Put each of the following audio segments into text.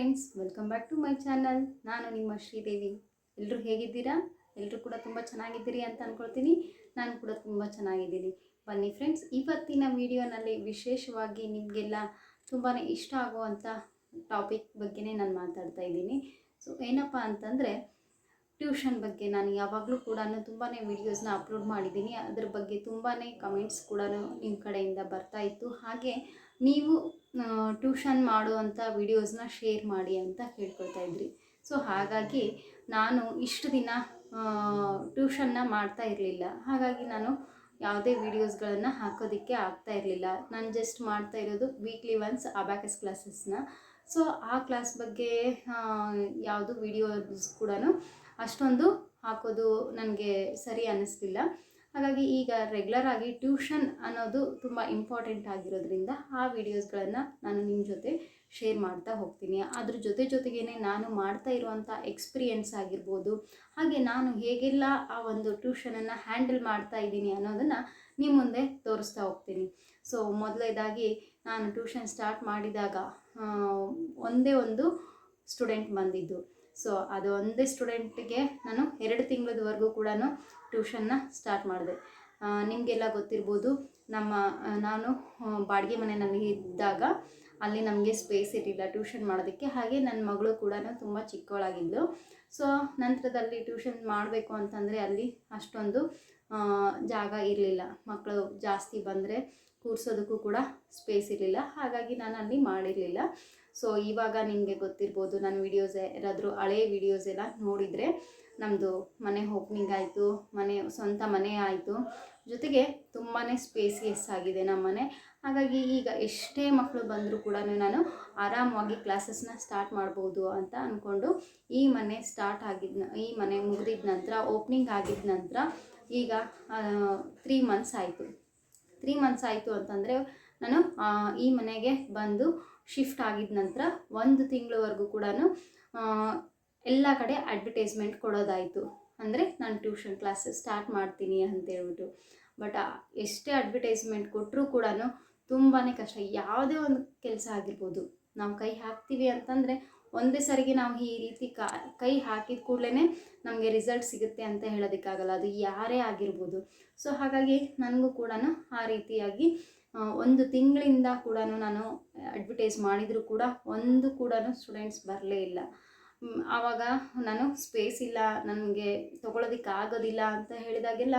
Friends welcome back to my channel ನಾನು ನಿಮ್ಮ ಶ್ರೀದೇವಿ. ಎಲ್ಲರೂ ಹೇಗಿದ್ದೀರಾ? ಎಲ್ಲರೂ ಕೂಡ ತುಂಬ ಚೆನ್ನಾಗಿದ್ದೀರಿ ಅಂತ ಅಂದ್ಕೊಳ್ತೀನಿ ನಾನು ಕೂಡ ತುಂಬ ಚೆನ್ನಾಗಿದ್ದೀನಿ. ಬನ್ನಿ ಫ್ರೆಂಡ್ಸ್ ಇವತ್ತಿನ ವಿಡಿಯೋನಲ್ಲಿ ವಿಶೇಷವಾಗಿ ನಿಮಗೆಲ್ಲ ತುಂಬಾ ಇಷ್ಟ ಆಗುವಂಥ ಟಾಪಿಕ್ ಬಗ್ಗೆನೇ ನಾನು ಮಾತಾಡ್ತಾ ಇದ್ದೀನಿ. ಸೊ ಏನಪ್ಪ ಅಂತಂದರೆ ಟ್ಯೂಷನ್ ಬಗ್ಗೆ ನಾನು ಯಾವಾಗಲೂ ಕೂಡ ತುಂಬಾ ವೀಡಿಯೋಸ್ನ ಅಪ್ಲೋಡ್ ಮಾಡಿದ್ದೀನಿ. ಅದ್ರ ಬಗ್ಗೆ ತುಂಬಾ ಕಮೆಂಟ್ಸ್ ಕೂಡ ನಿಮ್ಮ ಕಡೆಯಿಂದ ಬರ್ತಾ ಇತ್ತು. ಹಾಗೆ ನೀವು ಟ್ಯೂಷನ್ ಮಾಡುವಂಥ ವಿಡಿಯೋಸ್ನ ಶೇರ್ ಮಾಡಿ ಅಂತ ಕೇಳ್ಕೊಳ್ತಾ ಇದ್ರಿ. ಸೊ ಹಾಗಾಗಿ ನಾನು ಇಷ್ಟು ದಿನ ಟ್ಯೂಷನ್ನ ಮಾಡ್ತಾ ಇರಲಿಲ್ಲ. ಹಾಗಾಗಿ ನಾನು ಯಾವುದೇ ವೀಡಿಯೋಸ್ಗಳನ್ನು ಹಾಕೋದಕ್ಕೆ ಆಗ್ತಾ ಇರಲಿಲ್ಲ. ನಾನು ಜಸ್ಟ್ ಮಾಡ್ತಾ ಇರೋದು ವೀಕ್ಲಿ ಒನ್ಸ್ ಅಬ್ಯಾಕಸ್ ಕ್ಲಾಸಸ್ನ ಸೊ ಆ ಕ್ಲಾಸ್ ಬಗ್ಗೆ ಯಾವುದು ವೀಡಿಯೋಸ್ ಕೂಡ ಅಷ್ಟೊಂದು ಹಾಕೋದು ನನಗೆ ಸರಿ ಅನ್ನಿಸ್ಲಿಲ್ಲ ಹಾಗಾಗಿ ಈಗ ರೆಗ್ಯುಲರ್ ಆಗಿ ಟ್ಯೂಷನ್ ಅನ್ನೋದು ತುಂಬ ಇಂಪಾರ್ಟೆಂಟ್ ಆಗಿರೋದ್ರಿಂದ ಆ ವಿಡಿಯೋಸ್ಗಳನ್ನು ನಾನು ನಿಮ್ಮ ಜೊತೆ ಶೇರ್ ಮಾಡ್ತಾ ಹೋಗ್ತೀನಿ. ಅದ್ರ ಜೊತೆ ಜೊತೆಗೇ ನಾನು ಮಾಡ್ತಾ ಇರುವಂಥ ಎಕ್ಸ್ಪೀರಿಯೆನ್ಸ್ ಆಗಿರ್ಬೋದು, ಹಾಗೆ ನಾನು ಹೇಗೆಲ್ಲ ಆ ಒಂದು ಟ್ಯೂಷನನ್ನು ಹ್ಯಾಂಡಲ್ ಮಾಡ್ತಾ ಇದ್ದೀನಿ ಅನ್ನೋದನ್ನು ನಿಮ್ಮ ಮುಂದೆ ತೋರಿಸ್ತಾ ಹೋಗ್ತೀನಿ. ಸೊ ಮೊದಲೇದಾಗಿ ನಾನು ಟ್ಯೂಷನ್ ಸ್ಟಾರ್ಟ್ ಮಾಡಿದಾಗ ಒಂದೇ ಒಂದು ಸ್ಟೂಡೆಂಟ್ ಬಂದಿದ್ದು. ಸೊ ಅದು ಒಂದೇ ಸ್ಟೂಡೆಂಟ್ಗೆ ನಾನು ಎರಡು ತಿಂಗಳದವರೆಗೂ ಕೂಡ ಟ್ಯೂಷನ್ನ ಸ್ಟಾರ್ಟ್ ಮಾಡಿದೆ. ನಿಮಗೆಲ್ಲ ಗೊತ್ತಿರ್ಬೋದು, ನಮ್ಮ ನಾನು ಬಾಡಿಗೆ ಮನೆಯಲ್ಲಿ ಇದ್ದಾಗ ಅಲ್ಲಿ ನಮಗೆ ಸ್ಪೇಸ್ ಇರಲಿಲ್ಲ ಟ್ಯೂಷನ್ ಮಾಡೋದಕ್ಕೆ. ಹಾಗೆ ನನ್ನ ಮಗಳು ಕೂಡ ತುಂಬ ಚಿಕ್ಕವಳಾಗಿದ್ಲು. ಸೊ ನಂತರದಲ್ಲಿ ಟ್ಯೂಷನ್ ಮಾಡಬೇಕು ಅಂತಂದರೆ ಅಲ್ಲಿ ಅಷ್ಟೊಂದು ಜಾಗ ಇರಲಿಲ್ಲ. ಮಕ್ಕಳು ಜಾಸ್ತಿ ಬಂದರೆ ಕೂರಿಸೋದಕ್ಕೂ ಕೂಡ ಸ್ಪೇಸ್ ಇರಲಿಲ್ಲ. ಹಾಗಾಗಿ ನಾನು ಅಲ್ಲಿ ಮಾಡಿರಲಿಲ್ಲ. ಸೊ ಇವಾಗ ನಿಮಗೆ ಗೊತ್ತಿರ್ಬೋದು ನನ್ನ ವೀಡಿಯೋಸ್ ಯಾರಾದರೂ ಹಳೆ ವೀಡಿಯೋಸ್ ಎಲ್ಲ ನೋಡಿದರೆ ನಮ್ಮದು ಮನೆ ಓಪನಿಂಗ್ ಆಯಿತು, ಮನೆ ಸ್ವಂತ ಮನೆ ಆಯಿತು. ಜೊತೆಗೆ ತುಂಬಾ ಸ್ಪೇಸಿಯಸ್ ಆಗಿದೆ ನಮ್ಮ ಮನೆ. ಹಾಗಾಗಿ ಈಗ ಎಷ್ಟೇ ಮಕ್ಕಳು ಬಂದರೂ ಕೂಡ ನಾನು ಆರಾಮವಾಗಿ ಕ್ಲಾಸಸ್ನ ಸ್ಟಾರ್ಟ್ ಮಾಡ್ಬೋದು ಅಂತ ಅಂದ್ಕೊಂಡು ಈ ಮನೆ ಸ್ಟಾರ್ಟ್ ಆಗಿದ್ನ ಈ ಮನೆ ಮುಗಿದಿದ ನಂತರ ಓಪನಿಂಗ್ ಆಗಿದ ನಂತರ ಈಗ ತ್ರೀ ಮಂತ್ಸ್ ಆಯಿತು. ತ್ರೀ ಮಂತ್ಸ್ ಆಯಿತು ಅಂತಂದರೆ ನಾನು ಈ ಮನೆಗೆ ಬಂದು ಶಿಫ್ಟ್ ಆಗಿದ ನಂತರ ಒಂದು ತಿಂಗಳವರೆಗೂ ಕೂಡ ಎಲ್ಲ ಕಡೆ ಅಡ್ವರ್ಟೈಸ್ಮೆಂಟ್ ಕೊಡೋದಾಯಿತು. ಅಂದರೆ ನಾನು ಟ್ಯೂಷನ್ ಕ್ಲಾಸ್ ಸ್ಟಾರ್ಟ್ ಮಾಡ್ತೀನಿ ಅಂತ ಹೇಳ್ಬಿಟ್ಟು. ಬಟ್ ಎಷ್ಟೇ ಅಡ್ವರ್ಟೈಸ್ಮೆಂಟ್ ಕೊಟ್ಟರೂ ಕೂಡ ತುಂಬಾ ಕಷ್ಟ. ಯಾವುದೇ ಒಂದು ಕೆಲಸ ಆಗಿರ್ಬೋದು. ನಾವು ಕೈ ಹಾಕ್ತೀವಿ ಅಂತಂದರೆ ಒಂದೇ ಸರಿಗೆ ನಾವು ಈ ರೀತಿ ಕಾ, ಕೈ ಹಾಕಿದ ಕೂಡಲೇ ನಮಗೆ ರಿಸಲ್ಟ್ ಸಿಗುತ್ತೆ ಅಂತ ಹೇಳೋದಕ್ಕಾಗಲ್ಲ. ಅದು ಯಾರೇ ಆಗಿರ್ಬೋದು. ಸೊ ಹಾಗಾಗಿ ನನಗೂ ಕೂಡ ಆ ರೀತಿಯಾಗಿ ಒಂದು ತಿಂಗಳಿಂದ ಕೂಡ ನಾನು ಅಡ್ವರ್ಟೈಸ್ ಮಾಡಿದರೂ ಕೂಡ ಒಂದು ಕೂಡ ಸ್ಟೂಡೆಂಟ್ಸ್ ಬರಲೇ ಇಲ್ಲ. ಆವಾಗ ನಾನು ಸ್ಪೇಸ್ ಇಲ್ಲ, ನನಗೆ ತೊಗೊಳೋದಕ್ಕೆ ಆಗೋದಿಲ್ಲ ಅಂತ ಹೇಳಿದಾಗೆಲ್ಲ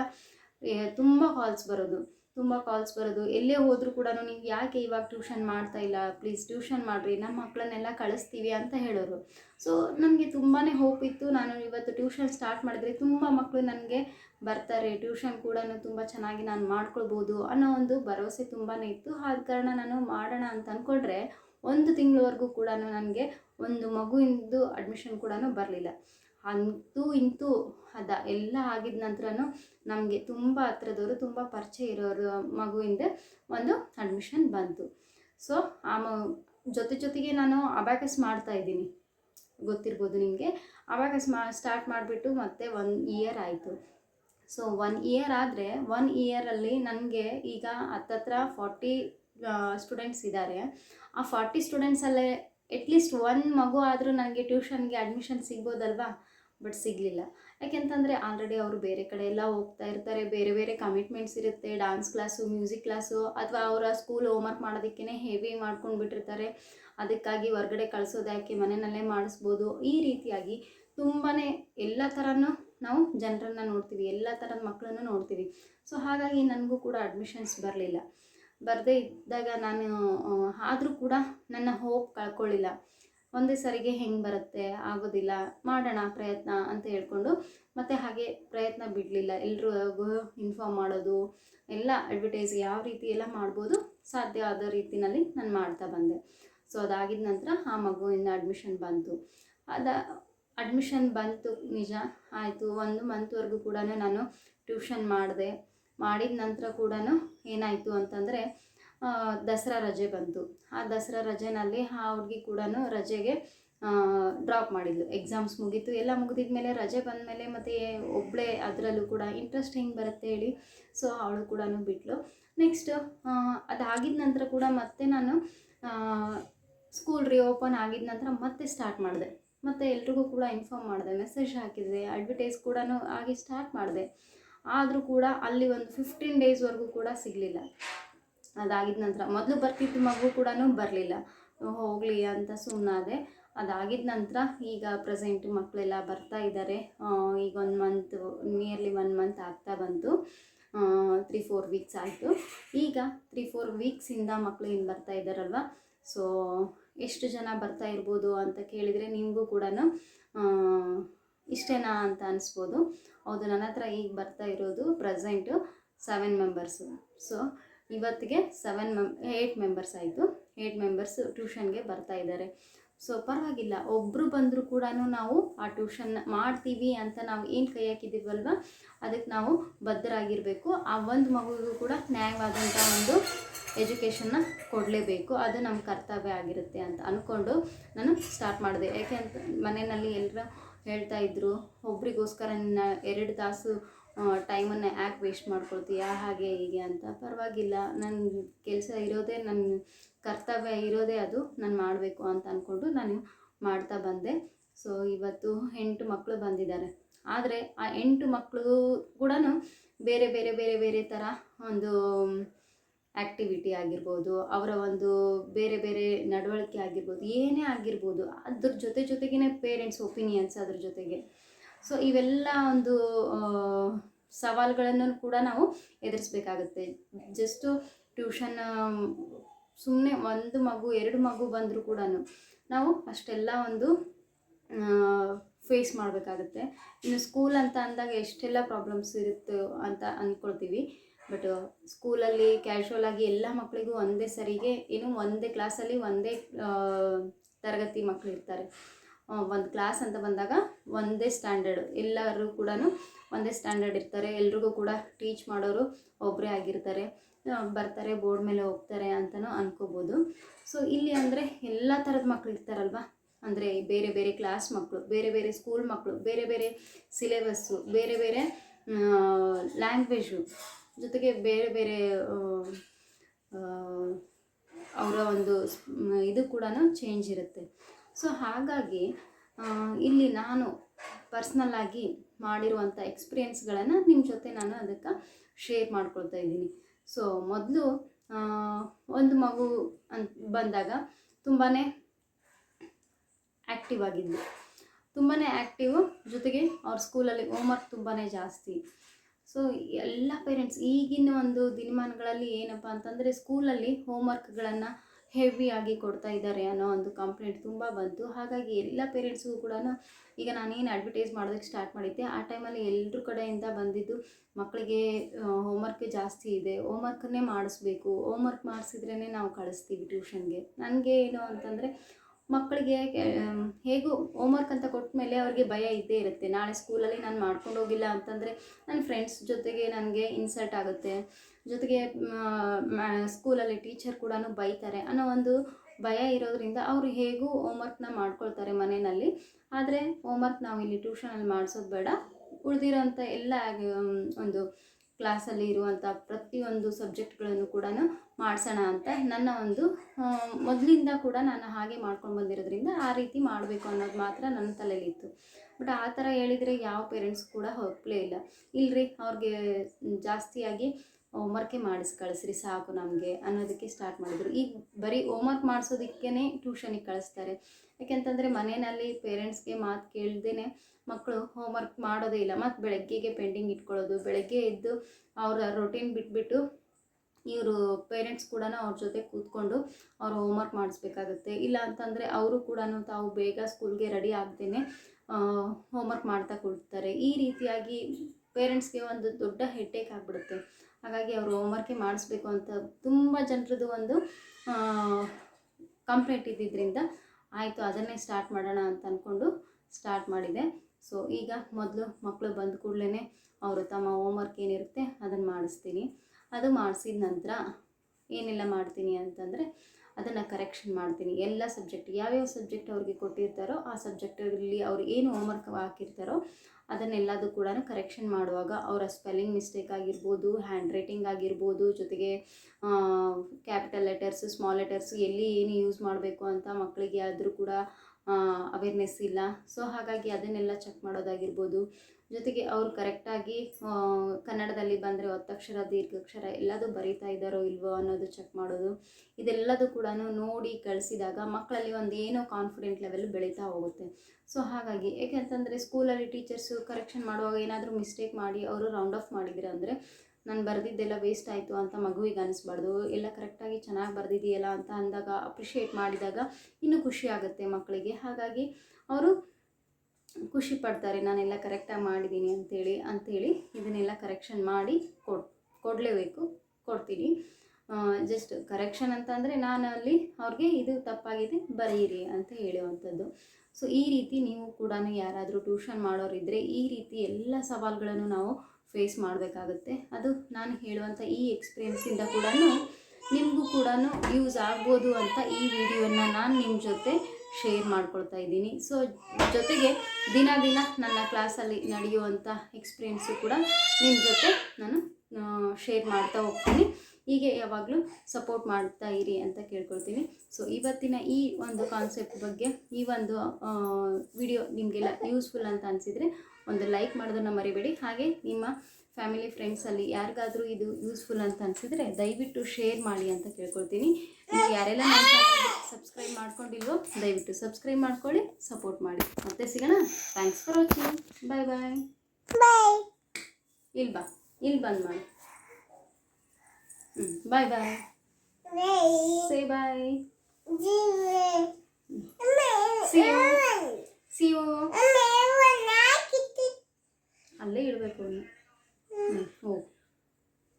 ತುಂಬ ಕಾಲ್ಸ್ ಬರೋದು. ತುಂಬ ಕಾಲ್ಸ್ ಬರೋದು. ಎಲ್ಲೇ ಹೋದರೂ ಕೂಡ ನೀವು ಯಾಕೆ ಇವಾಗ ಟ್ಯೂಷನ್ ಮಾಡ್ತಾ ಇಲ್ಲ? ಪ್ಲೀಸ್ ಟ್ಯೂಷನ್ ಮಾಡಿರಿ. ನಮ್ಮ ಮಕ್ಕಳನ್ನೆಲ್ಲ ಕಳಿಸ್ತೀವಿ ಅಂತ ಹೇಳೋರು. ಸೊ ನನಗೆ ತುಂಬಾ ಹೋಪ್ ಇತ್ತು. ನಾನು ಇವತ್ತು ಟ್ಯೂಷನ್ ಸ್ಟಾರ್ಟ್ ಮಾಡಿದ್ರೆ ತುಂಬ ಮಕ್ಕಳು ನನಗೆ ಬರ್ತಾರೆ. ಟ್ಯೂಷನ್ ಕೂಡ ತುಂಬ ಚೆನ್ನಾಗಿ ನಾನು ಮಾಡ್ಕೊಳ್ಬೋದು ಅನ್ನೋ ಒಂದು ಭರವಸೆ ತುಂಬಾ ಇತ್ತು. ಆದ ಕಾರಣ ನಾನು ಮಾಡೋಣ ಅಂತ ಅಂದ್ಕೊಂಡ್ರೆ ಒಂದು ತಿಂಗಳವರೆಗೂ ಕೂಡ ನನಗೆ ಒಂದು ಮಗುವಿಂದು ಅಡ್ಮಿಷನ್ ಕೂಡ ಬರಲಿಲ್ಲ. ಅಂತೂ ಇಂತೂ ಅದ, ಎಲ್ಲ ಆಗಿದ ನಂತರನೂ ನಮಗೆ ತುಂಬ ಹತ್ರದವರು ತುಂಬ ಪರಿಚಯ ಇರೋರು ಮಗುವಿಂದ ಒಂದು ಅಡ್ಮಿಷನ್ ಬಂತು. ಸೊ ಆ ಮ ಜೊತೆ ಜೊತೆಗೆ ನಾನು ಅಬ್ಯಾಕಸ್ ಮಾಡ್ತಾ ಇದ್ದೀನಿ. ಗೊತ್ತಿರ್ಬೋದು ನಿಮಗೆ. ಅಬ್ಯಾಕಸ್ ಮಾ ಸ್ಟಾರ್ಟ್ ಮಾಡಿಬಿಟ್ಟು ಮತ್ತೆ ಒನ್ ಇಯರ್ ಆಯಿತು. ಸೊ ಒನ್ ಇಯರ್ ಆದರೆ ಒನ್ ಇಯರಲ್ಲಿ ನನಗೆ ಈಗ ಹತ್ತತ್ರ ಫಾರ್ಟಿ ಸ್ಟೂಡೆಂಟ್ಸ್ ಇದ್ದಾರೆ ಆ ಫಾರ್ಟಿ ಸ್ಟೂಡೆಂಟ್ಸಲ್ಲೇ ಅಟ್ಲೀಸ್ಟ್ ಒನ್ ಮಗು ಆದರೂ ನನಗೆ ಟ್ಯೂಷನ್ಗೆ ಅಡ್ಮಿಷನ್ ಸಿಗ್ಬೋದಲ್ವಾ? ಬಟ್ ಸಿಗಲಿಲ್ಲ. ಯಾಕೆಂತಂದರೆ ಆಲ್ರೆಡಿ ಅವರು ಬೇರೆ ಕಡೆ ಎಲ್ಲ ಹೋಗ್ತಾ ಇರ್ತಾರೆ. ಬೇರೆ ಬೇರೆ ಕಮಿಟ್ಮೆಂಟ್ಸ್ ಇರುತ್ತೆ. ಡಾನ್ಸ್ ಕ್ಲಾಸು ಮ್ಯೂಸಿಕ್ ಕ್ಲಾಸು ಅಥವಾ ಅವರ ಸ್ಕೂಲ್ ಹೋಮ್ವರ್ಕ್ ಮಾಡೋದಕ್ಕೇ ಹೆವಿ ಮಾಡ್ಕೊಂಡು ಬಿಟ್ಟಿರ್ತಾರೆ. ಅದಕ್ಕಾಗಿ ಹೊರ್ಗಡೆ ಕಳಿಸೋದು ಯಾಕೆ? ಮನೆಯಲ್ಲೇ ಮಾಡಿಸ್ಬೋದು. ಈ ರೀತಿಯಾಗಿ ತುಂಬಾ ಎಲ್ಲ ಥರನೂ ನಾವು ಜನರನ್ನು ನೋಡ್ತೀವಿ. ಎಲ್ಲ ಥರದ ಮಕ್ಕಳನ್ನು ನೋಡ್ತೀವಿ. ಸೊ ಹಾಗಾಗಿ ನನಗೂ ಕೂಡ ಅಡ್ಮಿಷನ್ಸ್ ಬರಲಿಲ್ಲ. ಬರದೇ ಇದ್ದಾಗ ನಾನು ಆದರೂ ಕೂಡ ನನ್ನ ಹೋಪ್ ಕಳ್ಕೊಳ್ಳಿಲ್ಲ. ಒಂದೇ ಸರಿಗೆ ಹೆಂಗೆ ಬರುತ್ತೆ, ಆಗೋದಿಲ್ಲ, ಮಾಡೋಣ ಪ್ರಯತ್ನ ಅಂತ ಹೇಳ್ಕೊಂಡು ಮತ್ತು ಹಾಗೆ ಪ್ರಯತ್ನ ಬಿಡಲಿಲ್ಲ. ಎಲ್ರಿಗೂ ಇನ್ಫಾರ್ಮ್ ಮಾಡೋದು, ಎಲ್ಲ ಅಡ್ವರ್ಟೈಸ್ ಯಾವ ರೀತಿ ಎಲ್ಲ ಮಾಡ್ಬೋದು ಸಾಧ್ಯ ಆದ ರೀತಿಯಲ್ಲಿ ನಾನು ಮಾಡ್ತಾ ಬಂದೆ. ಸೊ ಅದಾಗಿದ ನಂತರ ಆ ಮಗುವಿನ ಅಡ್ಮಿಷನ್ ಬಂತು. ಅದ ಅಡ್ಮಿಷನ್ ಬಂತು, ನಿಜ ಆಯಿತು. ಒಂದು ಮಂತ್ವರೆಗೂ ಕೂಡ ನಾನು ಟ್ಯೂಷನ್ ಮಾಡಿದೆ. ಮಾಡಿದ ನಂತರ ಕೂಡ ಏನಾಯಿತು ಅಂತಂದರೆ ದಸರಾ ರಜೆ ಬಂತು. ಆ ದಸರಾ ರಜೆನಲ್ಲಿ ಆ ಹುಡುಗಿ ಕೂಡ ರಜೆಗೆ ಡ್ರಾಪ್ ಮಾಡಿದ್ಲು. ಎಕ್ಸಾಮ್ಸ್ ಮುಗೀತು. ಎಲ್ಲ ಮುಗಿದಿದ ಮೇಲೆ ರಜೆ ಬಂದ ಮೇಲೆ ಮತ್ತು ಒಬ್ಬಳೇ ಅದರಲ್ಲೂ ಕೂಡ ಇಂಟ್ರೆಸ್ಟ್ ಹೆಂಗೆ ಬರುತ್ತೆ ಹೇಳಿ ಸೊ ಅವಳು ಕೂಡ ಬಿಟ್ಲು. ನೆಕ್ಸ್ಟ್ ಅದಾಗಿದ ನಂತರ ಕೂಡ ಮತ್ತೆ ನಾನು ಸ್ಕೂಲ್ ರಿಓಪನ್ ಆಗಿದ ನಂತರ ಮತ್ತೆ ಸ್ಟಾರ್ಟ್ ಮಾಡಿದೆ. ಮತ್ತು ಎಲ್ರಿಗೂ ಕೂಡ ಇನ್ಫಾರ್ಮ್ ಮಾಡಿದೆ. ಮೆಸೇಜ್ ಹಾಕಿದೆ ಅಡ್ವರ್ಟೈಸ್ ಕೂಡ ಆಗಿ ಸ್ಟಾರ್ಟ್ ಮಾಡಿದೆ. ಆದರೂ ಕೂಡ ಅಲ್ಲಿ ಒಂದು ಫಿಫ್ಟೀನ್ ಡೇಸ್ವರೆಗೂ ಕೂಡ ಸಿಗಲಿಲ್ಲ. ಅದಾಗಿದ ನಂತರ ಮೊದಲು ಬರ್ತಿತ್ತು ಮಗು ಕೂಡ ಬರಲಿಲ್ಲ. ಹೋಗಲಿ ಅಂತ ಸುಮ್ಮನಾದೆ ಅದಾಗಿದ ನಂತರ ಈಗ ಪ್ರೆಸೆಂಟ್ ಮಕ್ಕಳೆಲ್ಲ ಬರ್ತಾ ಇದ್ದಾರೆ ಈಗ ಒಂದು ಮಂತ್ ನಿಯರ್ಲಿ ಒನ್ ಮಂತ್ ಆಗ್ತಾ ಬಂತು. ತ್ರೀ ಫೋರ್ ವೀಕ್ಸ್ ಆಯಿತು. ಈಗ ತ್ರೀ ಫೋರ್ ವೀಕ್ಸಿಂದ ಮಕ್ಕಳು ಏನು ಬರ್ತಾ ಇದ್ದಾರಲ್ವ ಸೊ ಎಷ್ಟು ಜನ ಬರ್ತಾ ಇರ್ಬೋದು ಅಂತ ಕೇಳಿದರೆ ನಿಮಗೂ ಕೂಡ ಇಷ್ಟೇನಾ ಅಂತ ಅನಿಸ್ಬೋದು. ಹೌದು, ನನ್ನ ಹತ್ರ ಈಗ ಬರ್ತಾ ಇರೋದು ಪ್ರೆಸೆಂಟು ಸೆವೆನ್ ಮೆಂಬರ್ಸು ಸೊ ಇವತ್ತಿಗೆ ಸೆವೆನ್ ಮೆಮ್ ಏಯ್ಟ್ ಮೆಂಬರ್ಸ್ ಆಯಿತು. ಏಯ್ಟ್ ಮೆಂಬರ್ಸ್ ಟ್ಯೂಷನ್ಗೆ ಬರ್ತಾ ಇದ್ದಾರೆ. ಸೊ ಪರವಾಗಿಲ್ಲ. ಒಬ್ಬರು ಬಂದರೂ ಕೂಡ ನಾವು ಆ ಟ್ಯೂಷನ್ ಮಾಡ್ತೀವಿ ಅಂತ ನಾವು ಏನು ಕೈ ಹಾಕಿದ್ದೀವಲ್ವ? ಅದಕ್ಕೆ ನಾವು ಬದ್ಧರಾಗಿರಬೇಕು. ಆ ಒಂದು ಮಗುವಿಗೂ ಕೂಡ ನ್ಯಾಯವಾದಂಥ ಒಂದು ಎಜುಕೇಷನ್ನ ಕೊಡಲೇಬೇಕು. ಅದು ನಮ್ಮ ಕರ್ತವ್ಯ ಆಗಿರುತ್ತೆ ಅಂತ ಅಂದ್ಕೊಂಡು ನಾನು ಸ್ಟಾರ್ಟ್ ಮಾಡಿದೆ. ಯಾಕೆ ಅಂತ ಮನೆಯಲ್ಲಿ ಎಲ್ಲರೂ ಹೇಳ್ತಾ ಇದ್ರು, ಒಬ್ರಿಗೋಸ್ಕರ ಎರಡು ತಾಸು ಟೈಮನ್ನು ಯಾಕೆ ವೇಸ್ಟ್ ಮಾಡ್ಕೊಳ್ತೀಯಾ? ಹಾಗೆ ಹೀಗೆ ಅಂತ. ಪರವಾಗಿಲ್ಲ. ನನ್ನ ಕೆಲಸ ಇರೋದೇ ನನ್ನ ಕರ್ತವ್ಯ ಇರೋದೇ ಅದು. ನಾನು ಮಾಡಬೇಕು ಅಂತ ಅಂದ್ಕೊಂಡು ನಾನು ಮಾಡ್ತಾ ಬಂದೆ. ಸೊ ಇವತ್ತು ಎಂಟು ಮಕ್ಕಳು ಬಂದಿದ್ದಾರೆ. ಆದರೆ ಆ ಎಂಟು ಮಕ್ಕಳು ಕೂಡ ಬೇರೆ ಬೇರೆ ಬೇರೆ ಬೇರೆ ಥರ ಒಂದು ಆ್ಯಕ್ಟಿವಿಟಿ ಆಗಿರ್ಬೋದು. ಅವರ ಒಂದು ಬೇರೆ ಬೇರೆ ನಡವಳಿಕೆ ಆಗಿರ್ಬೋದು. ಏನೇ ಆಗಿರ್ಬೋದು. ಅದ್ರ ಜೊತೆ ಜೊತೆಗೇ ಪೇರೆಂಟ್ಸ್ ಒಪಿನಿಯನ್ಸ್ ಅದ್ರ ಜೊತೆಗೆ. ಸೊ ಇವೆಲ್ಲ ಒಂದು ಸವಾಲುಗಳನ್ನು ಕೂಡ ನಾವು ಎದುರಿಸ್ಬೇಕಾಗುತ್ತೆ. ಜಸ್ಟು ಟ್ಯೂಷನ್ ಸುಮ್ಮನೆ ಒಂದು ಮಗು, ಎರಡು ಮಗು ಬಂದರೂ ಕೂಡ ನಾವು ಅಷ್ಟೆಲ್ಲ ಒಂದು ಫೇಸ್ ಮಾಡಬೇಕಾಗುತ್ತೆ. ಇನ್ನು ಸ್ಕೂಲ್ ಅಂತ ಅಂದಾಗ ಎಷ್ಟೆಲ್ಲ ಪ್ರಾಬ್ಲಮ್ಸ್ ಇರುತ್ತೆ ಅಂತ ಅಂದ್ಕೊಳ್ತೀವಿ ಬಟ್ ಸ್ಕೂಲಲ್ಲಿ ಕ್ಯಾಶುವಲ್ ಆಗಿ ಎಲ್ಲ ಮಕ್ಕಳಿಗೂ ಒಂದೇ ಸರಿಗೆ ಏನು ಒಂದೇ ಕ್ಲಾಸಲ್ಲಿ ಒಂದೇ ತರಗತಿ ಮಕ್ಕಳು ಇರ್ತಾರೆ ಒಂದು ಕ್ಲಾಸ್ ಅಂತ ಬಂದಾಗ ಒಂದೇ ಸ್ಟ್ಯಾಂಡರ್ಡ್ ಎಲ್ಲರೂ ಕೂಡ ಒಂದೇ ಸ್ಟ್ಯಾಂಡರ್ಡ್ ಇರ್ತಾರೆ. ಎಲ್ರಿಗೂ ಕೂಡ ಟೀಚ್ ಮಾಡೋರು ಒಬ್ಬರೇ ಆಗಿರ್ತಾರೆ. ಬರ್ತಾರೆ ಬೋರ್ಡ್ ಮೇಲೆ ಹೋಗ್ತಾರೆ ಅಂತಲೂ ಅನ್ಕೋಬೋದು. ಸೊ ಇಲ್ಲಿ ಅಂದರೆ ಎಲ್ಲ ಥರದ ಮಕ್ಕಳು ಇರ್ತಾರಲ್ವ? ಅಂದರೆ ಬೇರೆ ಬೇರೆ ಕ್ಲಾಸ್ ಮಕ್ಕಳು ಬೇರೆ ಬೇರೆ ಸ್ಕೂಲ್ ಮಕ್ಕಳು ಬೇರೆ ಬೇರೆ ಸಿಲೆಬಸ್ಸು ಬೇರೆ ಬೇರೆ ಲ್ಯಾಂಗ್ವೇಜು ಜೊತೆಗೆ ಬೇರೆ ಬೇರೆ ಅವರ ಒಂದು ಇದು ಕೂಡ ಚೇಂಜ್ ಇರುತ್ತೆ. ಸೊ ಹಾಗಾಗಿ ಇಲ್ಲಿ ನಾನು ಪರ್ಸ್ನಲ್ಲಾಗಿ ಮಾಡಿರುವಂಥ ಎಕ್ಸ್ಪೀರಿಯೆನ್ಸ್ಗಳನ್ನು ನಿಮ್ಮ ಜೊತೆ ನಾನು ಅದಕ್ಕೆ ಶೇರ್ ಮಾಡ್ಕೊಳ್ತಾ ಇದ್ದೀನಿ. ಸೊ ಮೊದಲು ಒಂದು ಮಗು ಅಂತ ಬಂದಾಗ ತುಂಬಾ ಆ್ಯಕ್ಟಿವ್ ಆಗಿದ್ಲು. ತುಂಬಾ ಆ್ಯಕ್ಟಿವು ಜೊತೆಗೆ ಅವ್ರ ಸ್ಕೂಲಲ್ಲಿ ಹೋಮ್ವರ್ಕ್ ತುಂಬಾ ಜಾಸ್ತಿ. ಸೊ ಎಲ್ಲ ಪೇರೆಂಟ್ಸ್ ಈಗಿನ ಒಂದು ದಿನಮಾನಗಳಲ್ಲಿ ಏನಪ್ಪ ಅಂತಂದರೆ ಸ್ಕೂಲಲ್ಲಿ ಹೋಮ್ವರ್ಕ್ಗಳನ್ನು ಹೆವಿಯಾಗಿ ಕೊಡ್ತಾ ಇದ್ದಾರೆ ಅನ್ನೋ ಒಂದು ಕಂಪ್ಲೇಂಟ್ ತುಂಬ ಬಂತು. ಹಾಗಾಗಿ ಎಲ್ಲ ಪೇರೆಂಟ್ಸ್ಗೂ ಕೂಡ ಈಗ ನಾನೇನು ಅಡ್ವರ್ಟೈಸ್ ಮಾಡೋದಕ್ಕೆ ಸ್ಟಾರ್ಟ್ ಮಾಡಿದ್ದೆ, ಆ ಟೈಮಲ್ಲಿ ಎಲ್ಲರ ಕಡೆಯಿಂದ ಬಂದಿದ್ದು ಮಕ್ಕಳಿಗೆ ಹೋಮ್ವರ್ಕ್ ಜಾಸ್ತಿ ಇದೆ ಹೋಮ್ವರ್ಕನ್ನೇ ಮಾಡಿಸ್ಬೇಕು. ಹೋಮ್ವರ್ಕ್ ಮಾಡಿಸಿದ್ರೇ ನಾವು ಕಳಿಸ್ತೀವಿ ಟ್ಯೂಷನ್ಗೆ ನನಗೆ ಏನು ಅಂತಂದರೆ ಮಕ್ಕಳಿಗೆ ಹೇಗೂ ಹೋಮ್ವರ್ಕ್ ಅಂತ ಕೊಟ್ಟ ಮೇಲೆ ಅವ್ರಿಗೆ ಭಯ ಇದ್ದೇ ಇರುತ್ತೆ. ನಾಳೆ ಸ್ಕೂಲಲ್ಲಿ ನಾನು ಮಾಡ್ಕೊಂಡು ಹೋಗಿಲ್ಲ ಅಂತಂದರೆ ನನ್ನ ಫ್ರೆಂಡ್ಸ್ ಜೊತೆಗೆ ನನಗೆ ಇನ್ಸಲ್ಟ್ ಆಗುತ್ತೆ. ಜೊತೆಗೆ ಸ್ಕೂಲಲ್ಲಿ ಟೀಚರ್ ಕೂಡ ಬೈತಾರೆ ಅನ್ನೋ ಒಂದು ಭಯ ಇರೋದ್ರಿಂದ ಅವರು ಹೇಗೂ ಹೋಮ್ವರ್ಕ್ನ ಮಾಡ್ಕೊಳ್ತಾರೆ ಮನೆಯಲ್ಲಿ. ಆದರೆ ಹೋಮ್ವರ್ಕ್ ನಾವು ಇಲ್ಲಿ ಟ್ಯೂಷನಲ್ಲಿ ಮಾಡಿಸೋದು ಬೇಡ. ಉಳಿದಿರೋಂಥ ಎಲ್ಲ ಒಂದು ಕ್ಲಾಸಲ್ಲಿ ಇರುವಂಥ ಪ್ರತಿಯೊಂದು ಸಬ್ಜೆಕ್ಟ್ಗಳನ್ನು ಕೂಡ ಮಾಡಿಸೋಣ ಅಂತ ನನ್ನ ಒಂದು ಮೊದಲಿಂದ ಕೂಡ ನಾನು ಹಾಗೆ ಮಾಡ್ಕೊಂಡು ಬಂದಿರೋದ್ರಿಂದ ಆ ರೀತಿ ಮಾಡಬೇಕು ಅನ್ನೋದು ಮಾತ್ರ ನನ್ನ ತಲೆಯಲ್ಲಿತ್ತು. ಬಟ್ ಆ ಥರ ಹೇಳಿದರೆ ಯಾವ ಪೇರೆಂಟ್ಸ್ ಕೂಡ ಒಪ್ಪಲೇ ಇಲ್ಲ. ಇಲ್ಲರಿ ಅವ್ರಿಗೆ ಜಾಸ್ತಿಯಾಗಿ ಹೋಮ್ವರ್ಕೇ ಮಾಡಿಸಿ, ಕಳಿಸ್ರಿ, ಸಾಕು ನಮಗೆ ಅನ್ನೋದಕ್ಕೆ ಸ್ಟಾರ್ಟ್ ಮಾಡಿದ್ರು. ಈಗ ಬರೀ ಹೋಮ್ವರ್ಕ್ ಮಾಡಿಸೋದಕ್ಕೇ ಟ್ಯೂಷನಿಗೆ ಕಳಿಸ್ತಾರೆ. ಯಾಕೆಂತಂದರೆ ಮನೆಯಲ್ಲಿ ಪೇರೆಂಟ್ಸ್ಗೆ ಮಾತು ಕೇಳ್ದೇ ಮಕ್ಕಳು ಹೋಮ್ವರ್ಕ್ ಮಾಡೋದೇ ಇಲ್ಲ. ಮತ್ತು ಬೆಳಗ್ಗೆಗೆ ಪೆಂಡಿಂಗ್ ಇಟ್ಕೊಳ್ಳೋದು, ಬೆಳಗ್ಗೆ ಎದ್ದು ಅವರ ರೊಟೀನ್ ಬಿಟ್ಬಿಟ್ಟು ಇವರು ಪೇರೆಂಟ್ಸ್ ಕೂಡ ಅವ್ರ ಜೊತೆ ಕೂತ್ಕೊಂಡು ಅವ್ರು ಹೋಮ್ವರ್ಕ್ ಮಾಡಿಸ್ಬೇಕಾಗುತ್ತೆ. ಇಲ್ಲ ಅಂತಂದರೆ ಅವರು ಕೂಡ ತಾವು ಬೇಗ ಸ್ಕೂಲ್ಗೆ ರೆಡಿ ಆಗ್ದೇ ಹೋಮ್ವರ್ಕ್ ಮಾಡ್ತಾ ಕೊಡ್ತಾರೆ. ಈ ರೀತಿಯಾಗಿ ಪೇರೆಂಟ್ಸ್ಗೆ ಒಂದು ದೊಡ್ಡ ಹೆಡ್ಡೇಕ್ ಆಗಿಬಿಡುತ್ತೆ. ಹಾಗಾಗಿ ಅವರು ಹೋಮ್ವರ್ಕೇ ಮಾಡಿಸ್ಬೇಕು ಅಂತ ತುಂಬ ಜನರದ್ದು ಒಂದು ಕಂಪ್ಲೇಂಟ್ ಇದ್ದಿದ್ದರಿಂದ ಆಯಿತು ಅದನ್ನೇ ಸ್ಟಾರ್ಟ್ ಮಾಡೋಣ ಅಂತ ಅಂದ್ಕೊಂಡು ಸ್ಟಾರ್ಟ್ ಮಾಡಿದೆ. ಸೊ ಈಗ ಮೊದಲು ಮಕ್ಕಳು ಬಂದ ಕೂಡಲೇ ಅವರು ತಮ್ಮ ಹೋಮ್ವರ್ಕ್ ಏನಿರುತ್ತೆ ಅದನ್ನು ಮಾಡಿಸ್ತೀನಿ. ಅದು ಮಾಡಿಸಿದ ನಂತರ ಏನೆಲ್ಲ ಮಾಡ್ತೀನಿ ಅಂತಂದರೆ ಅದನ್ನು ಕರೆಕ್ಷನ್ ಮಾಡ್ತೀನಿ. ಎಲ್ಲ ಸಬ್ಜೆಕ್ಟ್ ಯಾವ್ಯಾವ ಸಬ್ಜೆಕ್ಟ್ ಅವ್ರಿಗೆ ಕೊಟ್ಟಿರ್ತಾರೋ ಆ ಸಬ್ಜೆಕ್ಟಲ್ಲಿ ಅವ್ರು ಏನು ಹೋಮ್ವರ್ಕ್ ಹಾಕಿರ್ತಾರೋ ಅದನ್ನೆಲ್ಲದೂ ಕೂಡ ಕರೆಕ್ಷನ್ ಮಾಡುವಾಗ ಅವರ ಸ್ಪೆಲ್ಲಿಂಗ್ ಮಿಸ್ಟೇಕ್ ಆಗಿರ್ಬೋದು ಹ್ಯಾಂಡ್ ರೈಟಿಂಗ್ ಆಗಿರ್ಬೋದು, ಜೊತೆಗೆ ಕ್ಯಾಪಿಟಲ್ ಲೆಟರ್ಸ್ ಸ್ಮಾಲ್ ಲೆಟರ್ಸ್ ಎಲ್ಲಿ ಏನು ಯೂಸ್ ಮಾಡಬೇಕು ಅಂತ ಮಕ್ಕಳಿಗೆ ಆದರೂ ಕೂಡ ಅವೇರ್ನೆಸ್ ಇಲ್ಲ. ಸೊ ಹಾಗಾಗಿ ಅದನ್ನೆಲ್ಲ ಚೆಕ್ ಮಾಡೋದಾಗಿರ್ಬೋದು. ಜೊತೆಗೆ ಅವರು ಕರೆಕ್ಟಾಗಿ ಕನ್ನಡದಲ್ಲಿ ಬಂದರೆ ಒತ್ತಕ್ಷರ, ದೀರ್ಘಾಕ್ಷರ ಎಲ್ಲದೂ ಬರೀತಾ ಇದ್ದಾರೋ ಇಲ್ವೋ ಅನ್ನೋದು ಚೆಕ್ ಮಾಡೋದು. ಇದೆಲ್ಲದೂ ಕೂಡ ನೋಡಿ ಕಳಿಸಿದಾಗ ಮಕ್ಕಳಲ್ಲಿ ಒಂದು ಏನೋ ಕಾನ್ಫಿಡೆಂಟ್ ಲೆವೆಲ್ ಬೆಳೀತಾ ಹೋಗುತ್ತೆ. ಸೊ ಹಾಗಾಗಿ ಏಕೆಂತಂದರೆ ಸ್ಕೂಲಲ್ಲಿ ಟೀಚರ್ಸು ಕರೆಕ್ಷನ್ ಮಾಡುವಾಗ ಏನಾದರೂ ಮಿಸ್ಟೇಕ್ ಮಾಡಿ, ಅವರು ರೌಂಡ್ ಆಫ್ ಮಾಡಿದ್ರೆ ಅಂದರೆ ನಾನು ಬರೆದಿದ್ದೆಲ್ಲ ವೇಸ್ಟ್ ಆಯಿತು ಅಂತ ಮಗುವಿಗೆ ಅನಿಸ್ಬಾರ್ದು. ಎಲ್ಲ ಕರೆಕ್ಟಾಗಿ ಚೆನ್ನಾಗಿ ಬರೆದಿದೆಯಲ್ಲ ಅಂತ ಅಂದಾಗ ಅಪ್ರಿಷಿಯೇಟ್ ಮಾಡಿದಾಗ ಇನ್ನೂ ಖುಷಿ ಆಗುತ್ತೆ ಮಕ್ಕಳಿಗೆ ಹಾಗಾಗಿ ಅವರು ಖುಷಿ ಪಡ್ತಾರೆ, ನಾನೆಲ್ಲ ಕರೆಕ್ಟಾಗಿ ಮಾಡಿದ್ದೀನಿ ಅಂತೇಳಿ ಅಂಥೇಳಿ ಇದನ್ನೆಲ್ಲ ಕರೆಕ್ಷನ್ ಮಾಡಿ ಕೊಡ್, ಕೊಡಲೇಬೇಕು, ಕೊಡ್ತೀನಿ. ಜಸ್ಟ್ ಕರೆಕ್ಷನ್ ಅಂತಂದರೆ ನಾನು ಅಲ್ಲಿ ಅವ್ರಿಗೆ ಇದು ತಪ್ಪಾಗಿದೆ, ಬರೀರಿ ಅಂತ ಹೇಳುವಂಥದ್ದು. ಸೊ ಈ ರೀತಿ ನೀವು ಕೂಡ ಯಾರಾದರೂ ಟ್ಯೂಷನ್ ಮಾಡೋರಿದ್ದರೆ ಈ ರೀತಿ ಎಲ್ಲ ಸವಾಲುಗಳನ್ನು ನಾವು ಫೇಸ್ ಮಾಡಬೇಕಾಗುತ್ತೆ. ಅದು ನಾನು ಹೇಳುವಂಥ ಈ ಎಕ್ಸ್ಪೀರಿಯನ್ಸಿಂದ ಕೂಡ ನಿಮಗೂ ಕೂಡ ಯೂಸ್ ಆಗ್ಬೋದು ಅಂತ ಈ ವಿಡಿಯೋನ ನಾನು ನಿಮ್ಮ ಜೊತೆ ಶೇರ್ ಮಾಡ್ಕೊಳ್ತಾ ಇದ್ದೀನಿ. ಸೊ ಜೊತೆಗೆ ದಿನ ದಿನ ನನ್ನ ಕ್ಲಾಸಲ್ಲಿ ನಡೆಯುವಂಥ ಎಕ್ಸ್ಪೀರಿಯೆನ್ಸು ಕೂಡ ನಿಮ್ಮ ಜೊತೆ ನಾನು ಶೇರ್ ಮಾಡ್ತಾ ಹೋಗ್ತೀನಿ. ಹೀಗೆ ಯಾವಾಗಲೂ ಸಪೋರ್ಟ್ ಮಾಡ್ತಾ ಇರಿ ಅಂತ ಕೇಳ್ಕೊಳ್ತೀನಿ. ಸೊ ಇವತ್ತಿನ ಈ ಒಂದು ಕಾನ್ಸೆಪ್ಟ್ ಬಗ್ಗೆ ಈ ಒಂದು ವಿಡಿಯೋ ನಿಮಗೆಲ್ಲ ಯೂಸ್ಫುಲ್ ಅಂತ ಅನಿಸಿದರೆ ಒಂದು ಲೈಕ್ ಮಾಡೋದನ್ನು ಮರಿಬೇಡಿ. ಹಾಗೆ ನಿಮ್ಮ ಫ್ಯಾಮಿಲಿ ಫ್ರೆಂಡ್ಸಲ್ಲಿ ಯಾರಿಗಾದರೂ ಇದು ಯೂಸ್ಫುಲ್ ಅಂತ ಅನಿಸಿದರೆ ದಯವಿಟ್ಟು ಶೇರ್ ಮಾಡಿ ಅಂತ ಕೇಳ್ಕೊಳ್ತೀನಿ. ನೀವು ಯಾರೆಲ್ಲ ನನ್ನ ಸಬ್ಸ್ಕ್ರೈಬ್ ಮಾಡ್ಕೊಂಡಿಲ್ವೋ ದಯವಿಟ್ಟು ಸಬ್ಸ್ಕ್ರೈಬ್ ಮಾಡ್ಕೊಳ್ಳಿ ಸಪೋರ್ಟ್ ಮಾಡಿ. ಮತ್ತೆ ಸಿಗೋಣ. Thanks for watching bye bye bye ಇಲ್ಲಿ ಬಾ. ಇಲ್ಲಿ ಬಂದ್ ಮಾಡಿ. ಹ್ಞೂ bye bye say bye see See you. ಸಿ ಒಂದು ಹಾಕಿತ್ತು ಅಲ್ಲೇ ಇಡಬೇಕು ಹ್ಞೂ ಹೋಗು.